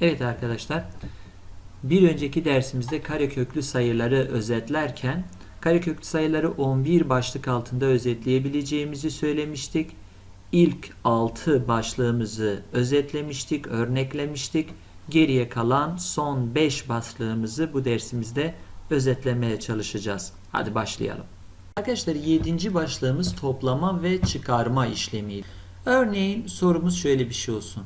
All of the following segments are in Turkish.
Evet arkadaşlar, bir önceki dersimizde kareköklü sayıları özetlerken kareköklü sayıları 11 başlık altında özetleyebileceğimizi söylemiştik. İlk 6 başlığımızı özetlemiştik, örneklemiştik. Geriye kalan son 5 başlığımızı bu dersimizde özetlemeye çalışacağız. Hadi başlayalım. Arkadaşlar 7. başlığımız toplama ve çıkarma işlemi. Örneğin sorumuz şöyle bir şey olsun.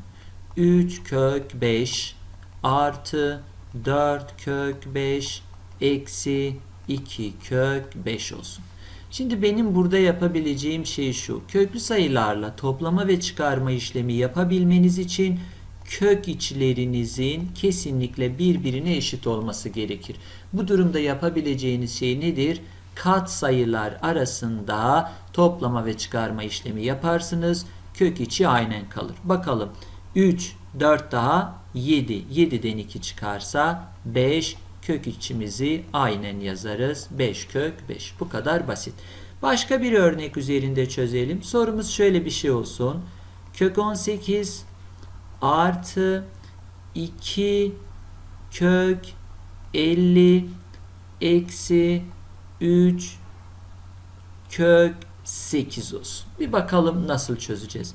3 kök 5 artı 4 kök 5 eksi 2 kök 5 olsun. Şimdi benim burada yapabileceğim şey şu. Köklü sayılarla toplama ve çıkarma işlemi yapabilmeniz için kök içlerinizin kesinlikle birbirine eşit olması gerekir. Bu durumda yapabileceğiniz şey nedir? Kat sayılar arasında toplama ve çıkarma işlemi yaparsınız. Kök içi aynen kalır. Bakalım 3, 4 daha 7. 7'den 2 çıkarsa 5 kök içimizi aynen yazarız. 5 kök 5. Bu kadar basit. Başka bir örnek üzerinde çözelim. Sorumuz şöyle bir şey olsun. Kök 18 artı 2 kök 50 eksi 3 kök 8 olsun. Bir bakalım nasıl çözeceğiz.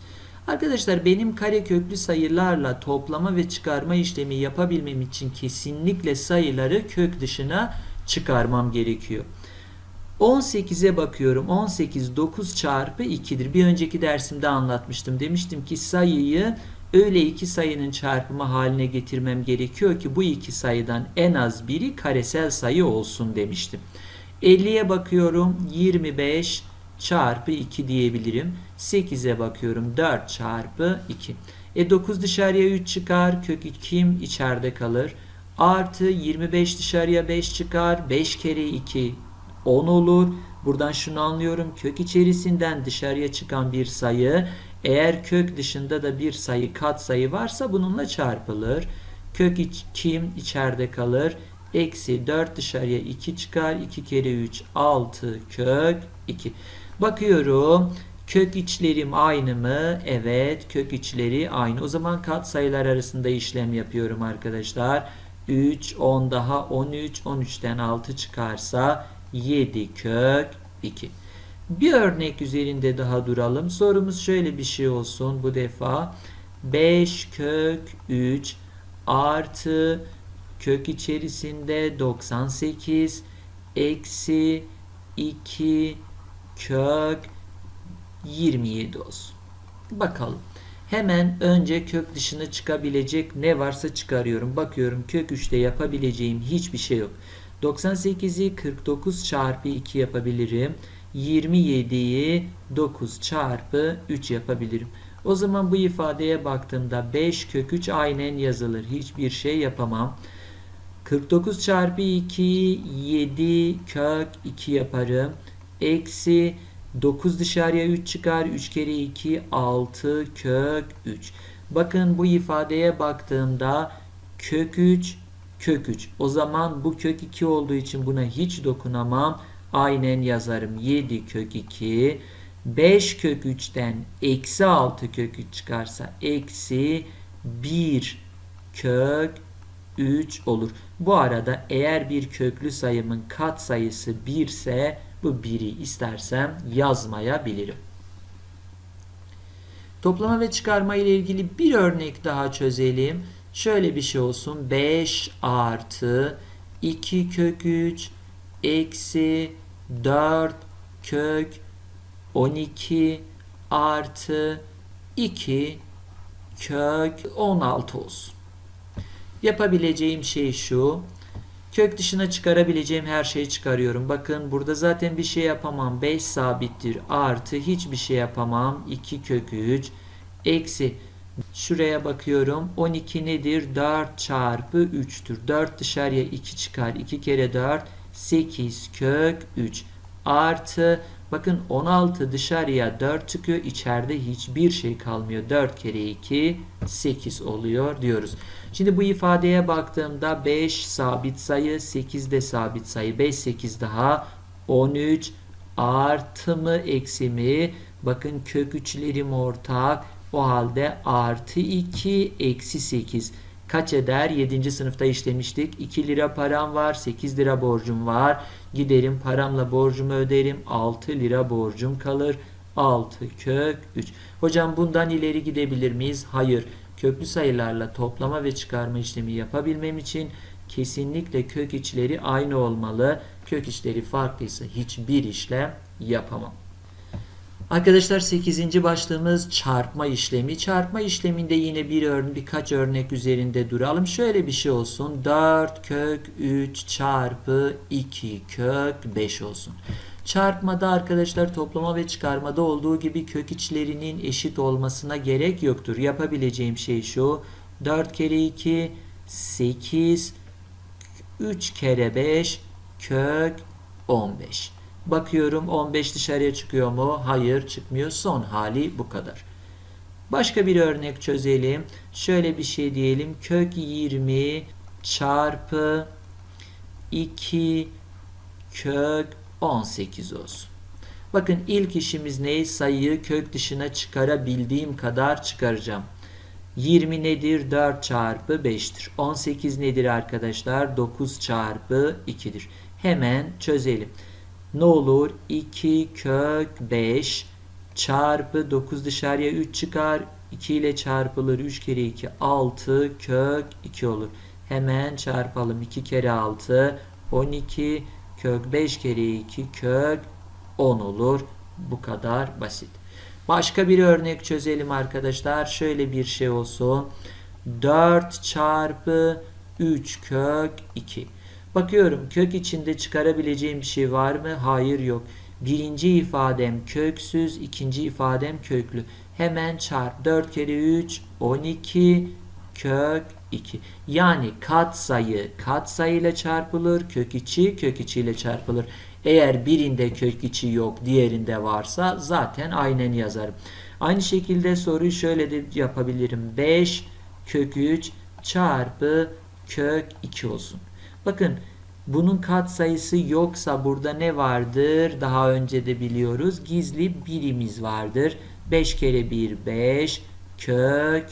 Arkadaşlar benim kareköklü sayılarla toplama ve çıkarma işlemi yapabilmem için kesinlikle sayıları kök dışına çıkarmam gerekiyor. 18'e bakıyorum. 18 9 çarpı 2'dir. Bir önceki dersimde anlatmıştım. Demiştim ki sayıyı öyle iki sayının çarpımı haline getirmem gerekiyor ki bu iki sayıdan en az biri karesel sayı olsun demiştim. 50'ye bakıyorum. 25 çarpı 2 diyebilirim. 8'e bakıyorum 4 çarpı 2. E 9 dışarıya 3 çıkar. Kök 2 içeride kalır. Artı 25 dışarıya 5 çıkar. 5 kere 2 10 olur. Buradan şunu anlıyorum. Kök içerisinden dışarıya çıkan bir sayı eğer kök dışında da bir sayı kat sayı varsa bununla çarpılır. Kök iç, kim içeride kalır. Eksi 4 dışarıya 2 çıkar. 2 kere 3 6 kök 2. Bakıyorum. Kök içlerim aynı mı? Evet. Kök içleri aynı. O zaman kat sayılar arasında işlem yapıyorum arkadaşlar. 3, 10 daha 13. 13'ten 6 çıkarsa 7 kök 2. Bir örnek üzerinde daha duralım. Sorumuz şöyle bir şey olsun bu defa. 5 kök 3 artı kök içerisinde 98 eksi 2 kök 27 olsun. Bakalım. Hemen önce kök dışına çıkabilecek ne varsa çıkarıyorum. Bakıyorum kök 3'te yapabileceğim hiçbir şey yok. 98'i 49 çarpı 2 yapabilirim. 27'yi 9 çarpı 3 yapabilirim. O zaman bu ifadeye baktığımda 5 kök 3 aynen yazılır. Hiçbir şey yapamam. 49 çarpı 2 7 kök 2 yaparım. Eksi 9 dışarıya 3 çıkar. 3 kere 2 6 kök 3. Bakın bu ifadeye baktığımda kök 3 kök 3. O zaman bu kök 2 olduğu için buna hiç dokunamam. Aynen yazarım. 7 kök 2. 5 kök 3'ten eksi 6 kök 3 çıkarsa eksi 1 kök 3 olur. Bu arada eğer bir köklü sayımın kat sayısı 1 ise bu 1'i istersem yazmayabilirim. Toplama ve çıkarma ile ilgili bir örnek daha çözelim. Şöyle bir şey olsun. 5 artı 2 kök 3 eksi 4 kök 12 artı 2 kök 16 olsun. Yapabileceğim şey şu. Kök dışına çıkarabileceğim her şeyi çıkarıyorum. Bakın burada zaten bir şey yapamam. 5 sabittir. Artı hiçbir şey yapamam. 2 kök 3 eksi Şuraya bakıyorum. 12 nedir? 4 çarpı 3'tür. 4 dışarıya 2 çıkar. 2 kere 4 8 kök 3 artı bakın 16 dışarıya 4 çıkıyor. İçeride hiçbir şey kalmıyor. 4 kere 2 8 oluyor diyoruz. Şimdi bu ifadeye baktığımda 5 sabit sayı 8 de sabit sayı. 5 8 daha 13 artı mı eksi mi? Bakın kök 3'lerim ortak. O halde artı 2 eksi 8. kaç eder? 7. sınıfta işlemiştik. 2 lira param var, 8 lira borcum var. Giderim paramla borcumu öderim. 6 lira borcum kalır. 6 kök 3. Hocam bundan ileri gidebilir miyiz? Hayır. Köklü sayılarla toplama ve çıkarma işlemi yapabilmem için kesinlikle kök içleri aynı olmalı. Kök içleri farklıysa hiçbir işlem yapamam. Arkadaşlar 8. başlığımız çarpma işlemi. Çarpma işleminde yine bir örnek, birkaç örnek üzerinde duralım. Şöyle bir şey olsun. 4 kök 3 çarpı 2 kök 5 olsun. Çarpmada arkadaşlar toplama ve çıkarmada olduğu gibi kök içlerinin eşit olmasına gerek yoktur. Yapabileceğim şey şu. 4 kere 2 8 3 kere 5 kök 15. Bakıyorum 15 dışarıya çıkıyor mu? Hayır çıkmıyor. Son hali bu kadar. Başka bir örnek çözelim. Şöyle bir şey diyelim. Kök 20 çarpı 2 kök 18 olsun. Bakın ilk işimiz ne? Sayıyı kök dışına çıkarabildiğim kadar çıkaracağım. 20 nedir? 4 çarpı 5'tir. 18 nedir arkadaşlar? 9 çarpı 2'dir. Hemen çözelim. Ne olur? 2 kök 5 çarpı 9 dışarıya 3 çıkar. 2 ile çarpılır. 3 kere 2 6 kök 2 olur. Hemen çarpalım. 2 kere 6 12 kök 5 kere 2 kök 10 olur. Bu kadar basit. Başka bir örnek çözelim arkadaşlar. Şöyle bir şey olsun. 4 çarpı 3 kök 2. Bakıyorum kök içinde çıkarabileceğim bir şey var mı? Hayır yok. Birinci ifadem köksüz, ikinci ifadem köklü. Hemen çarp. 4 kere 3 12 kök 2. Yani kat sayı kat sayıyla çarpılır. Kök içi kök içiyle çarpılır. Eğer birinde kök içi yok, diğerinde varsa zaten aynen yazarım. Aynı şekilde soruyu şöyle de yapabilirim. 5 kök 3 çarpı kök 2 olsun. Bakın bunun kat sayısı yoksa burada ne vardır? Daha önce de biliyoruz. Gizli birimiz vardır. 5 kere 1 5 kök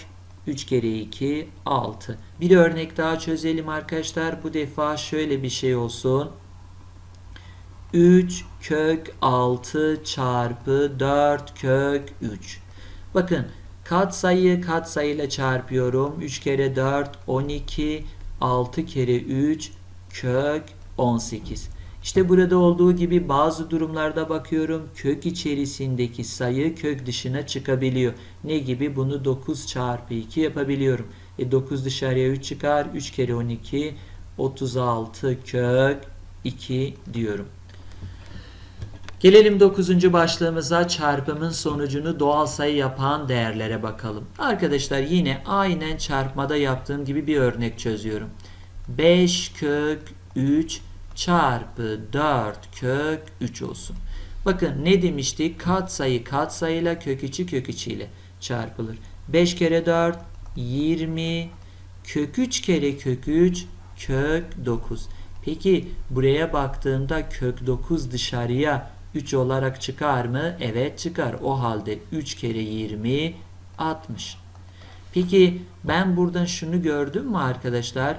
3 kere 2 6. Bir örnek daha çözelim arkadaşlar. Bu defa şöyle bir şey olsun. 3 kök 6 çarpı 4 kök 3. Bakın kat sayı kat sayıyla çarpıyorum. 3 kere 4 12 6 kere 3 kök 18. İşte burada olduğu gibi bazı durumlarda bakıyorum kök içerisindeki sayı kök dışına çıkabiliyor. Ne gibi? Bunu 9 çarpı 2 yapabiliyorum. E 9 dışarıya 3 çıkar. 3 kere 12 36 kök 2 diyorum. Gelelim 9. başlığımıza çarpımın sonucunu doğal sayı yapan değerlere bakalım. Arkadaşlar yine aynen çarpmada yaptığım gibi bir örnek çözüyorum. 5 kök 3 çarpı 4 kök 3 olsun. Bakın ne demiştik? Kat sayı kat sayıyla kök içi kök içiyle çarpılır. 5 kere 4 20 kök 3 kere kök 3 kök 9. Peki buraya baktığımda kök 9 dışarıya 3 olarak çıkar mı? Evet çıkar. O halde 3 kere 20 60. Peki ben buradan şunu gördüm mü arkadaşlar?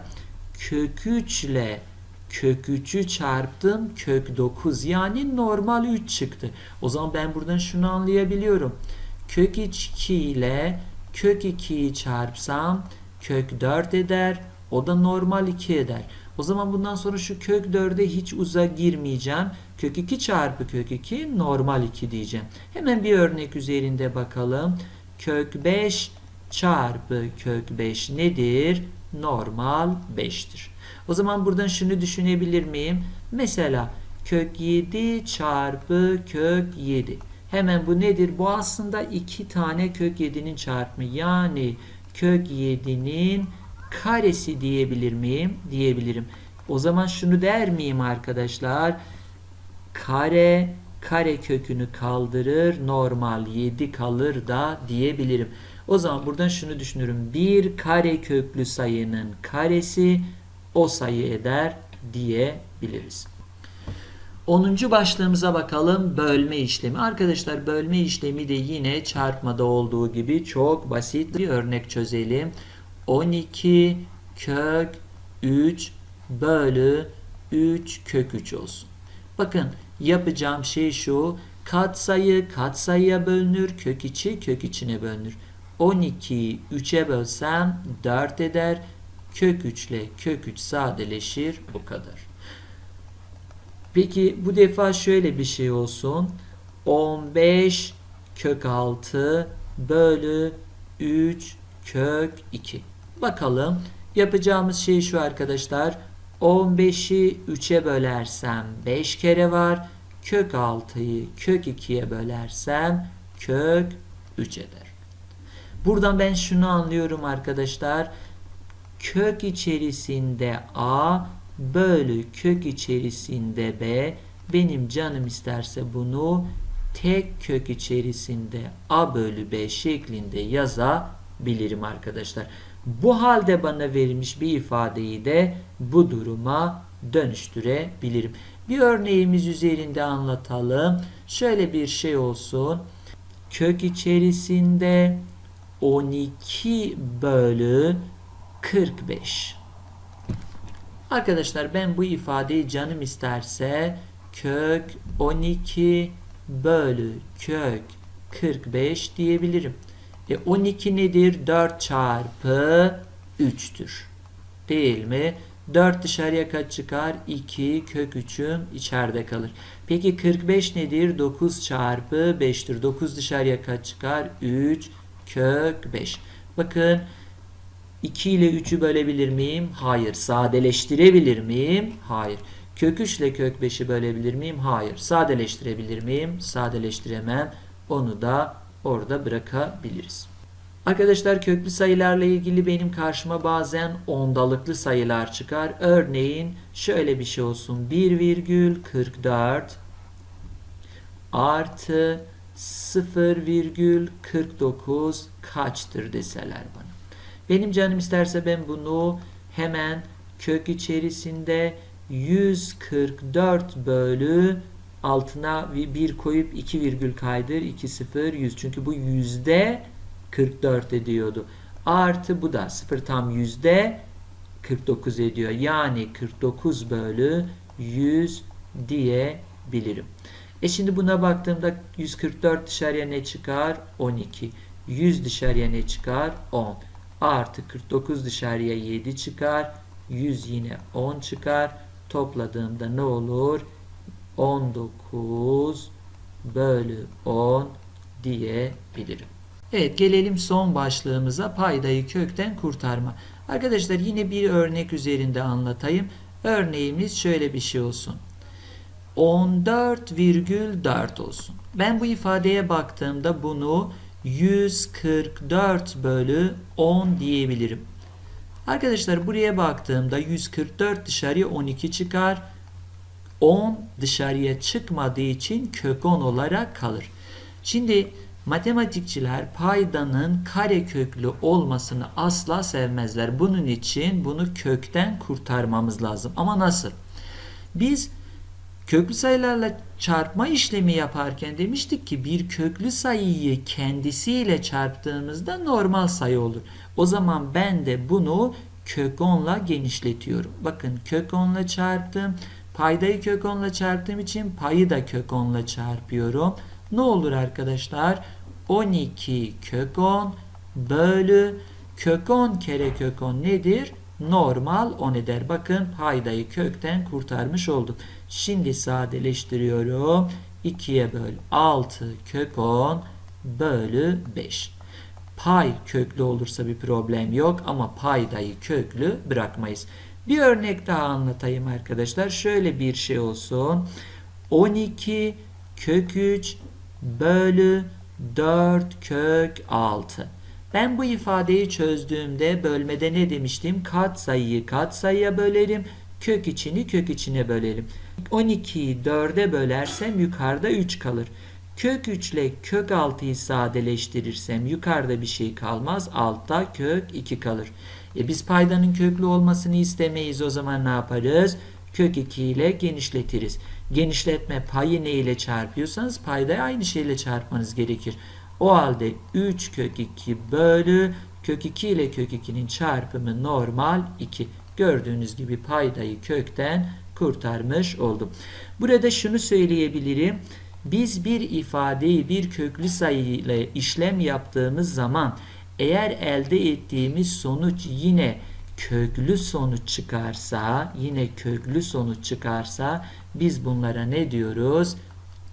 Kök 3 ile kök 3'ü çarptım kök 9 yani normal 3 çıktı. O zaman ben buradan şunu anlayabiliyorum. Kök 2 ile kök 2'yi çarpsam kök 4 eder. O da normal 2 eder. O zaman bundan sonra şu kök 4'e hiç uza girmeyeceğim. Kök 2 çarpı kök 2 normal 2 diyeceğim. Hemen bir örnek üzerinde bakalım. Kök 5 çarpı kök 5 nedir? Normal 5'tir. O zaman buradan şunu düşünebilir miyim? Mesela kök 7 çarpı kök 7. Hemen bu nedir? Bu aslında iki tane kök 7'nin çarpımı. Yani kök 7'nin karesi diyebilir miyim? Diyebilirim. O zaman şunu der miyim arkadaşlar? Kare kare kökünü kaldırır. Normal 7 kalır da diyebilirim. O zaman buradan şunu düşünürüm. Bir kare köklü sayının karesi o sayı eder diyebiliriz. 10. başlığımıza bakalım bölme işlemi. Arkadaşlar bölme işlemi de yine çarpmada olduğu gibi çok basit bir örnek çözelim. 12 kök 3 bölü 3 kök 3 olsun. Bakın yapacağım şey şu. Katsayı katsayıya bölünür. Kök içi kök içine bölünür. 12'yi 3'e bölsem 4 eder. Kök 3 ile kök 3 sadeleşir. Bu kadar. Peki bu defa şöyle bir şey olsun. 15 kök 6 bölü 3 kök 2. Bakalım yapacağımız şey şu arkadaşlar. 15'i 3'e bölersem 5 kere var. Kök 6'yı kök 2'ye bölersem kök 3 eder. Buradan ben şunu anlıyorum arkadaşlar. Kök içerisinde A bölü kök içerisinde B benim canım isterse bunu tek kök içerisinde A bölü B şeklinde yazabilirim arkadaşlar. Bu halde bana verilmiş bir ifadeyi de bu duruma dönüştürebilirim. Bir örneğimiz üzerinde anlatalım. Şöyle bir şey olsun. Kök içerisinde 12 bölü 45. Arkadaşlar ben bu ifadeyi canım isterse kök 12 bölü kök 45 diyebilirim. E 12 nedir? 4 çarpı 3'tür. Değil mi? 4 dışarıya kaç çıkar? 2 kök 3'üm içeride kalır. Peki 45 nedir? 9 çarpı 5'tir. 9 dışarıya kaç çıkar? 3 kök 5. Bakın 2 ile 3'ü bölebilir miyim? Hayır. Sadeleştirebilir miyim? Hayır. Kök 3 ile kök 5'i bölebilir miyim? Hayır. Sadeleştirebilir miyim? Sadeleştiremem. Onu da orada bırakabiliriz. Arkadaşlar köklü sayılarla ilgili benim karşıma bazen ondalıklı sayılar çıkar. Örneğin şöyle bir şey olsun. 1,44 artı 0,49 kaçtır deseler bana. Benim canım isterse ben bunu hemen kök içerisinde 144 bölü altına bir koyup 2 virgül kaydır 2 0 100 çünkü bu yüzde 44 ediyordu. Artı bu da 0 tam yüzde 49 ediyor. Yani 49 bölü 100 diyebilirim. E şimdi buna baktığımda 144 dışarıya ne çıkar? 12. 100 dışarıya ne çıkar? 10. Artı 49 dışarıya 7 çıkar. 100 yine 10 çıkar. Topladığımda ne olur? 19 bölü 10 diyebilirim. Evet gelelim son başlığımıza paydayı kökten kurtarma. Arkadaşlar yine bir örnek üzerinde anlatayım. Örneğimiz şöyle bir şey olsun. 14,4 olsun. Ben bu ifadeye baktığımda bunu 144 bölü 10 diyebilirim. Arkadaşlar buraya baktığımda 144 dışarıya 12 çıkar. 10 dışarıya çıkmadığı için kök 10 olarak kalır. Şimdi matematikçiler paydanın kare köklü olmasını asla sevmezler. Bunun için bunu kökten kurtarmamız lazım. Ama nasıl? Biz köklü sayılarla çarpma işlemi yaparken demiştik ki bir köklü sayıyı kendisiyle çarptığımızda normal sayı olur. O zaman ben de bunu kök 10'la genişletiyorum. Bakın kök 10'la çarptım. Paydayı kök 10'la çarptığım için payı da kök 10'la çarpıyorum. Ne olur arkadaşlar? 12 kök 10 bölü kök 10 kere kök 10 nedir? Normal 10 eder. Bakın paydayı kökten kurtarmış oldum. Şimdi sadeleştiriyorum. 2'ye böl 6 kök 10 bölü 5. Pay köklü olursa bir problem yok ama paydayı köklü bırakmayız. Bir örnek daha anlatayım arkadaşlar. Şöyle bir şey olsun. 12 kök 3 bölü 4 kök 6. Ben bu ifadeyi çözdüğümde bölmede ne demiştim? Kat sayıyı kat sayıya bölerim. Kök içini kök içine bölerim. 12'yi 4'e bölersem yukarıda 3 kalır. Kök 3 ile kök 6'yı sadeleştirirsem yukarıda bir şey kalmaz. Altta kök 2 kalır. E biz paydanın köklü olmasını istemeyiz. O zaman ne yaparız? Kök 2 ile genişletiriz. Genişletme payı ne ile çarpıyorsanız paydayı aynı şeyle çarpmanız gerekir. O halde 3 kök 2 bölü Kök 2 ile kök 2'nin çarpımı normal 2. Gördüğünüz gibi paydayı kökten kurtarmış oldum. Burada şunu söyleyebilirim. Biz bir ifadeyi bir köklü sayı ile işlem yaptığımız zaman eğer elde ettiğimiz sonuç yine köklü sonuç çıkarsa, yine köklü sonuç çıkarsa biz bunlara ne diyoruz?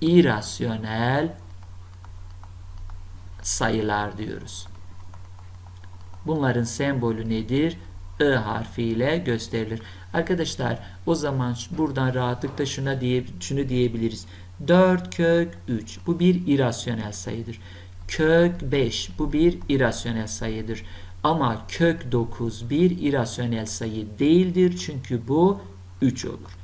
İrasyonel sayılar diyoruz. Bunların sembolü nedir? I harfiyle gösterilir. Arkadaşlar o zaman buradan rahatlıkla şuna diye, şunu diyebiliriz. 4 kök 3 bu bir irasyonel sayıdır. Kök 5 bu bir irasyonel sayıdır. Ama kök 9 bir irasyonel sayı değildir çünkü bu 3 olur.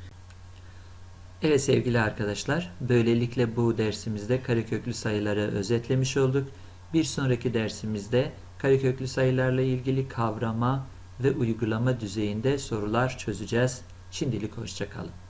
Evet sevgili arkadaşlar, böylelikle bu dersimizde kareköklü sayıları özetlemiş olduk. Bir sonraki dersimizde kareköklü sayılarla ilgili kavrama ve uygulama düzeyinde sorular çözeceğiz. Şimdilik hoşçakalın.